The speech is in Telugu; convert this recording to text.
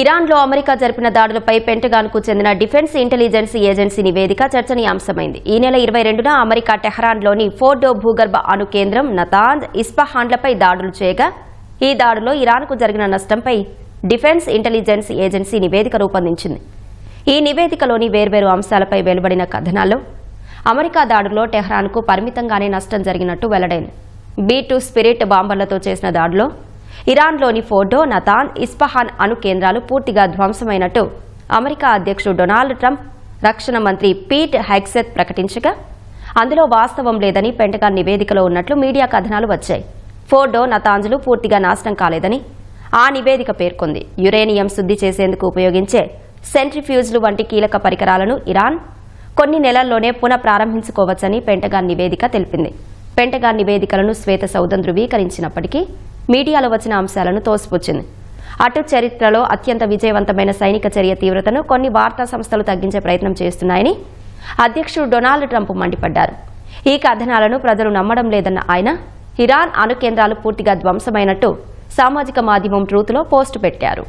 ఇరాన్లో అమెరికా జరిపిన దాడులపై పెంటగాన్కు చెందిన డిఫెన్స్ ఇంటెలిజెన్స్ ఏజెన్సీ నివేదిక చర్చనీయాంశమైంది. ఈ నెల ఇరవై రెండున అమెరికా టెహరాన్లోని ఫోర్డో భూగర్భ అణు కేంద్రం నతాంద్ ఇస్ఫహాన్లపై దాడులు చేయగా ఈ దాడిలో ఇరాన్కు జరిగిన నష్టంపై డిఫెన్స్ ఇంటెలిజెన్స్ ఏజెన్సీ నివేదిక రూపొందించింది. ఈ నివేదికలోని వేర్వేరు అంశాలపై వెలువడిన కథనాల్లో అమెరికా దాడులో టెహ్రాన్కు పరిమితంగానే నష్టం జరిగినట్టు వెల్లడైంది. బీ టూ స్పిరిట్ బాంబర్లతో చేసిన దాడిలో ఇరాన్లోని ఫోర్డో నతాన్ ఇస్ఫహాన్ అణు కేంద్రాలు పూర్తిగా ధ్వంసమైనట్టు అమెరికా అధ్యక్షుడు డొనాల్డ్ ట్రంప్ రక్షణ మంత్రి పీట్ హెగ్సెత్ ప్రకటించగా అందులో వాస్తవం లేదని పెంటగాన్ నివేదికలో ఉన్నట్లు మీడియా కథనాలు వచ్చాయి. ఫోర్డో నతాంజులు పూర్తిగా నాశనం కాలేదని ఆ నివేదిక పేర్కొంది. యురేనియం శుద్ధి చేసేందుకు ఉపయోగించే సెంట్రిఫ్యూజ్లు వంటి కీలక పరికరాలను ఇరాన్ కొన్ని నెలల్లోనే పునః ప్రారంభించుకోవచ్చని పెంటగాన్ నివేదిక తెలిపింది. పెంటగాన్ నివేదికలను శ్వేత సౌధం ధృవీకరించినప్పటికీ మీడియాలో వచ్చిన అంశాలను తోసిపుచ్చింది. అటు చరిత్రలో అత్యంత విజయవంతమైన సైనిక చర్య తీవ్రతను కొన్ని వార్తా సంస్థలు తగ్గించే ప్రయత్నం చేస్తున్నాయని అధ్యక్షుడు డొనాల్డ్ ట్రంప్ మండిపడ్డారు. ఈ కథనాలను ప్రజలు నమ్మడం లేదన్న ఆయన ఇరాన్ అణు కేంద్రాలు పూర్తిగా ధ్వంసమైనట్టు సామాజిక మాధ్యమం ట్రూత్లో పోస్టు పెట్టారు.